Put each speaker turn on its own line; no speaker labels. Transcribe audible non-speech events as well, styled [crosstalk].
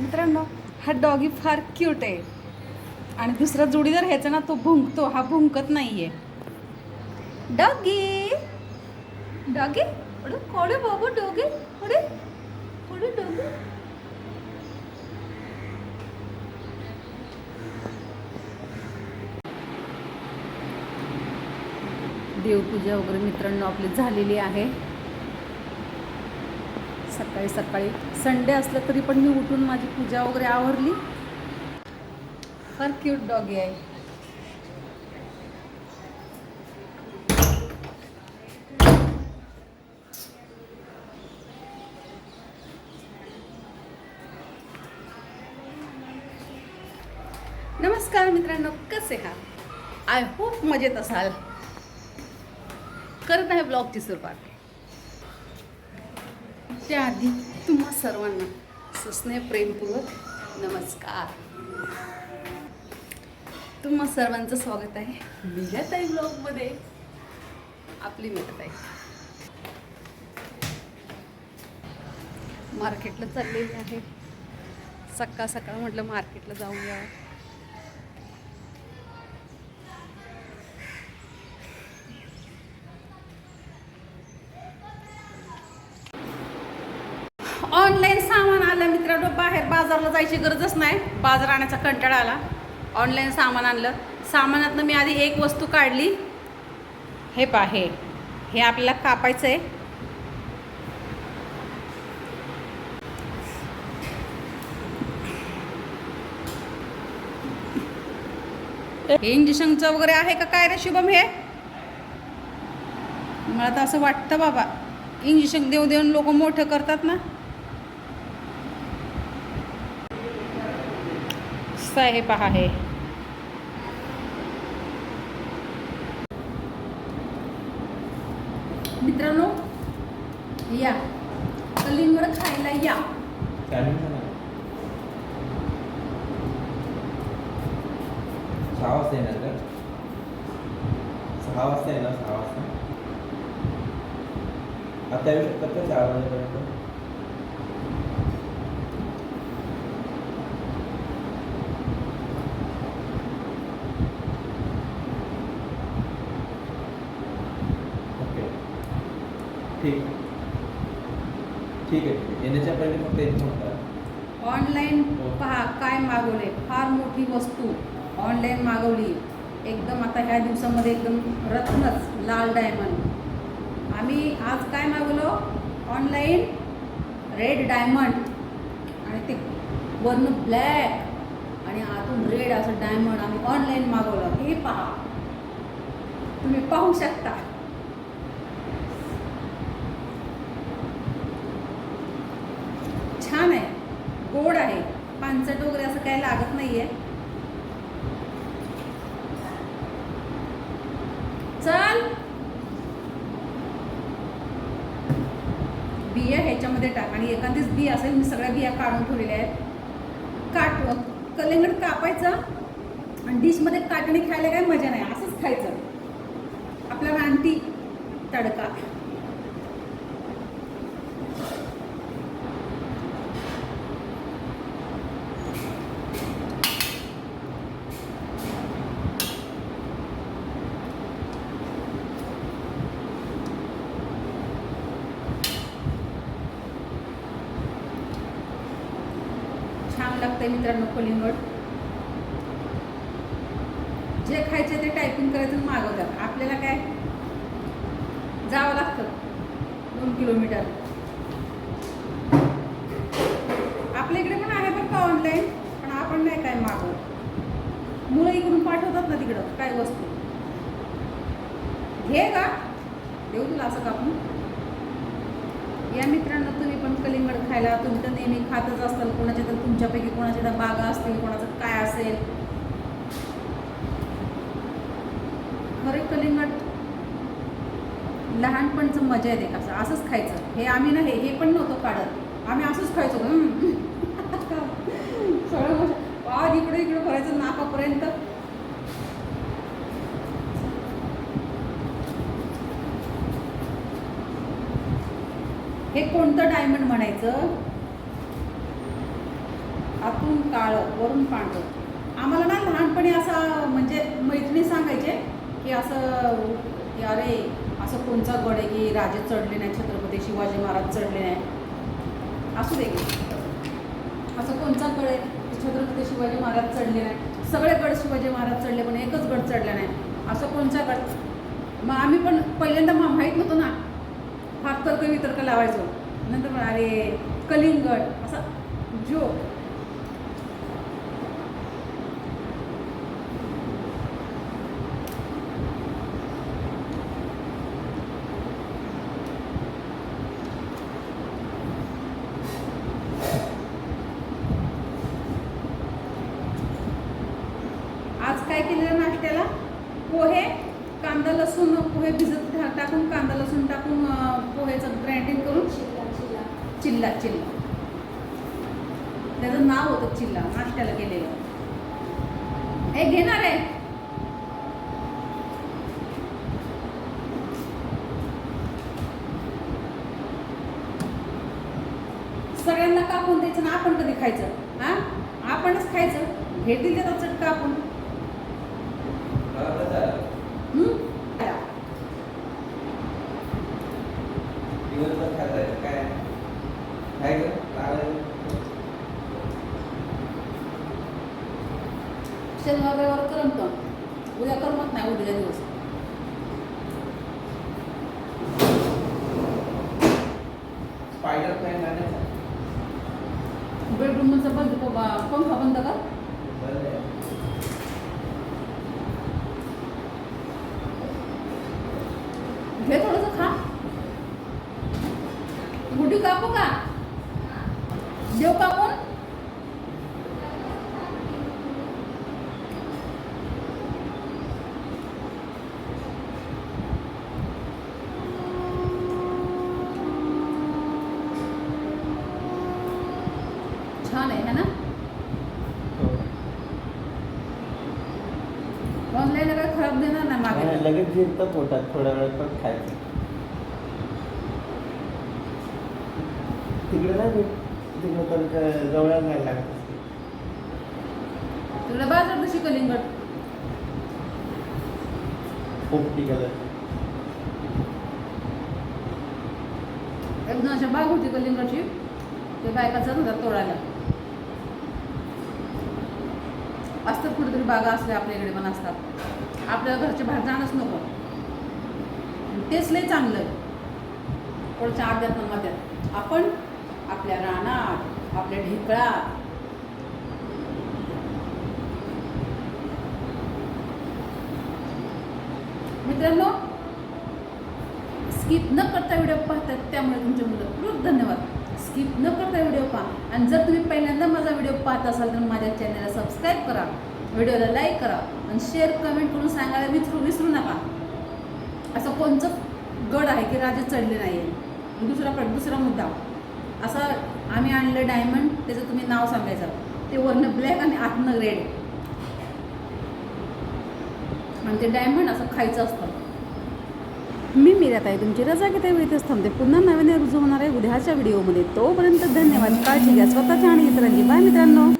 मित्रांनो हा डॉगी फार क्यूट आहे. आणि दुसरा जोडीदार ह्याचा ना तो भुंकतो हा भुंकत नाहीये. डॉगी डॉगी कोडे बाबू डॉगी कोडे कोडे डॉगी देवपूजा वगैरे मित्रांनो आपली झालेली आहे. सकाळी सकाळी. संडे असलं तरी पण मी उठून माझी पूजा वगैरे आवरली. फार क्यूट डॉगी आहे. नमस्कार मित्रांनो कसे हा आय होप मजेत असाल. करत आहे ब्लॉगची सुरुवात. त्याआधी तुम्हा सर्वांना सस्ने प्रेमपूर्वक नमस्कार. तुम्हा सर्वांचं स्वागत आहे मिळताई ब्लॉगमध्ये. आपली मिळत आहे मार्केटला चाललेली आहे. सकाळ सकाळ म्हटलं मार्केटला जाऊया. ऑनलाईन सामान आलं मित्रांनो बाहेर बाजारला जायची गरजच नाही. बाजार आणायचा कंटाळा आला. ऑनलाईन सामान आणलं. सामानातनं मी आधी एक वस्तू काढली. हे पा हे. हे आपल्याला कापायचं आहे हे इंजेक्शनचं वगैरे आहे का? काय रे शुभम हे? मला तर असं वाटतं बाबा. इंजेक्शन देऊ देऊन लोक मोठं करतात ना? असं आहे पहा हे. मित्रांनो या. कलिंगड खायला या.
सहा वाजता येणार का? सहा वाजता येणार सहा वाजता. आता येऊ शकतात का चार वाजेपर्यंत ओके ठीक ठीक आहे येण्याच्या पहिले फक्त म्हणतात
ऑनलाईन पहा काय मागवले फार मोठी वस्तू ऑनलाईन मागवली. एकदम आता ह्या दिवसामध्ये एकदम रत्नच लाल डायमंड आम्ही आज काय मागवलो? ऑनलाईन रेड डायमंड आणि ते वरनं ब्लॅक आणि आतून रेड असं डायमंड आम्ही ऑनलाईन मागवलं. हे पहा. तुम्ही पाहू शकता छान आहे गोड आहे पानसट वगैरे असं काही लागत नाहीये. चल. बिया ह्याच्यामध्ये टाक आणि एखादीच बिया असेल मी सगळ्या बिया काढून ठेवलेल्या आहेत. काट कलिंगड कापायचं आणि डिशमध्ये काटणी खायला काही मजा नाही. असंच खायचं. आपला रानटी तडका. छान मित्रांनो कलिंगड. जे खायचे ते टायपिंग करायचं मागवतात. आपल्याला काय? जावं लागतं. दोन किलोमीटर आपल्या इकडे पण आहे बरं का ऑनलाईन पण आपण नाही काय मागवत. मुलं इकडून पाठवतात ना तिकडं काय वस्तू. घे का देऊ तुला असं कापून. या मित्रांनो पण खायला तुम्ही तर नेहमी खातच असताल. कोणाच्या तर तुमच्यापैकी कोणाच्या तर बागा असतील कोणाचं काय असेल. खरे कलिंगट लहानपणचं मजा येते कसं असंच खायचं. हे आम्ही ना हे हे पण नव्हतं काढत. आम्ही असंच खायचो. हम्म. [laughs] सगळं मजा. इकडे इकडे भरायचं नाकापर्यंत. हे कोणतं डायमंड म्हणायचं? आतून काळं वरून पांढरं. आम्हाला ना लहानपणी असा म्हणजे मैत्रिणी सांगायचे की असं की अरे असं कोणचा गड आहे की राजे चढले नाही छत्रपती शिवाजी महाराज चढले नाही असू दे असं कोणचा गड आहे की छत्रपती शिवाजी महाराज चढले नाही सगळे गड शिवाजी महाराज चढले पण एकच गड चढला नाही. असं कोणचा गड? मग आम्ही पण पहिल्यांदा माहीत नव्हतं ना फार तर्क वितर्क लावायचो? नंतर पण अरे कलिंगड. असा जो आज काय केलेलं नाश्त्याला? पोहे? कांदा लसूण पोहे भिजत टाकून कांदा लसूण टाकून पोहेचं ग्राइंडिंग करून चिल्ला चिल्ला. त्याचं नाव होतं चिल्ला नाश्त्याला केलेलं. हे घेणार आहे. सगळ्यांना कापून द्यायचं ना आपण कधी खायचं? हा? आपणच खायचं. भेटील देतात चटका आपण
मला तर चालेल.
हम्म?
दिवसभर खाता येतं काय काय गं? लावायचं?
शनिवार रविवार करमत उद्या करमत नाही उद्या दिवस
स्पायडर प्लॅन आणायचा.
बेडरूमचा बंद पंखा बंद. घे थोडंसं खा गुडी कापू का देव कापून छान आहे है ना? ऑनलाईन काय खराब देणार नाही मागे.
लगेच जिरतं पोटात थोड्या वेळ पण खायचं. तिकडे नाही भेट तिकडे तर जवळ नाही लागत.
तुला बाजार कशी कलिंगड?
पोपटी कलर
एक दोन अशा बाग होती कलिंगडची. ते बायका जात तोडायला. असतात कुठेतरी बागा असल्या आपल्या इकडे पण असतात. आपल्या घरच्या बाहेर जाणंच नको. तेच लय चांगलं कोणाच्या अध्यात्मामध्ये मध्यात आपण आपल्या रानात आपल्या ढेकळात मित्रांनो स्किप न करता व्हिडिओ पाहतात. त्यामुळे तुमचे मुलं खूप धन्यवाद. स्किप न करता व्हिडिओ पहा. आणि जर तुम्ही पहिल्यांदा माझा व्हिडिओ पाहत असाल तर माझ्या चॅनलला सबस्क्राईब करा. व्हिडिओला लाईक करा आणि शेअर कमेंट करून सांगायला विसरू विसरू नका. असं कोणचं गड आहे की राजे चढले नाही आहे दुसरा प्र- दुसरा मुद्दा. असा आम्ही आणलं डायमंड त्याचं तुम्ही नाव सांगायचं. ते वरनं ब्लॅक आणि आतनं रेड आणि ते डायमंड असं खायचं असतं. मी मिरात आहे तुमची रजा घेता वेळेतच थांबते. पुन्हा नवीन रुजू होणार आहे उद्याच्या व्हिडिओमध्ये. तोपर्यंत धन्यवाद. काळजी घ्या. स्वतःच्या आणि इतरांची. बाय मित्रांनो.